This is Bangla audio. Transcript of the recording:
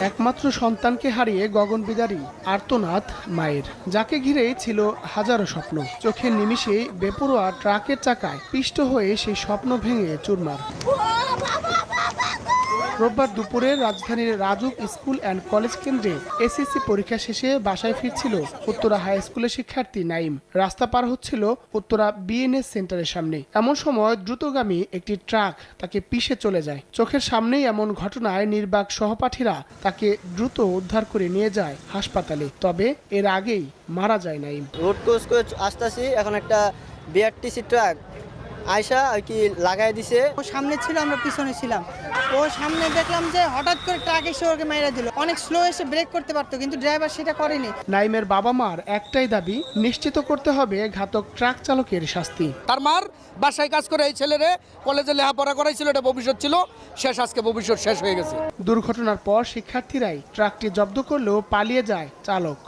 একমাত্র সন্তানকে হারিয়ে গগন বিদারী আর্তনাথ মায়ের। যাকে ঘিরে ছিল হাজারো স্বপ্ন। চোখের নিমিষে বেপরোয়া ট্রাকের চাকায় পিষ্ট হয়ে সেই স্বপ্ন ভেঙে চুরমার। রোববার দুপুরে রাজধানীর রাজুক স্কুল অ্যান্ড কলেজ কেন্দ্রে এসএসসি পরীক্ষা শেষে বাসায় ফিরছিল উত্তরা হাই স্কুলের শিক্ষার্থী নাইম। রাস্তা পার হচ্ছিল উত্তরা বিএনএস সেন্টারের সামনে। এমন সময় দ্রুতগামী একটি ট্রাক তাকে পিষে চলে যায়। চোখের সামনেই এমন ঘটনায় নির্বাক সহপাঠীরা তাকে দ্রুত উদ্ধার করে নিয়ে যায় হাসপাতালে। তবে এর আগেই মারা যায় নাইম। রোড ক্রস করে আসতেছি এখন একটা বিআরটিসি ট্রাক। আয়সা আর কি লাগাই দিছে। ও সামনে ছিল আমরা পিছনে ছিলাম। ও সামনে দেখলাম যে হঠাৎ করে ট্রাক এসে ওকে মাইরা দিল। অনেক স্লো এসে ব্রেক করতে পারতো কিন্তু ড্রাইভার সেটা করেনি। নাইমের বাবা মার একটাই দাবি নিশ্চিত করতে হবে ঘাতক ট্রাক চালকের শাস্তি। তার মার বাসায় কাজ করে এই ছেলেরে কলেজে লেখাপড়া করাইছিল এটা ভবিষ্যৎ ছিল। শেষ আজকে ভবিষ্যৎ শেষ হয়ে গেছে। দুর্ঘটনার পর শিক্ষার্থীরাই ট্রাকটি জব্দ করলেও পালিয়ে যায় চালক।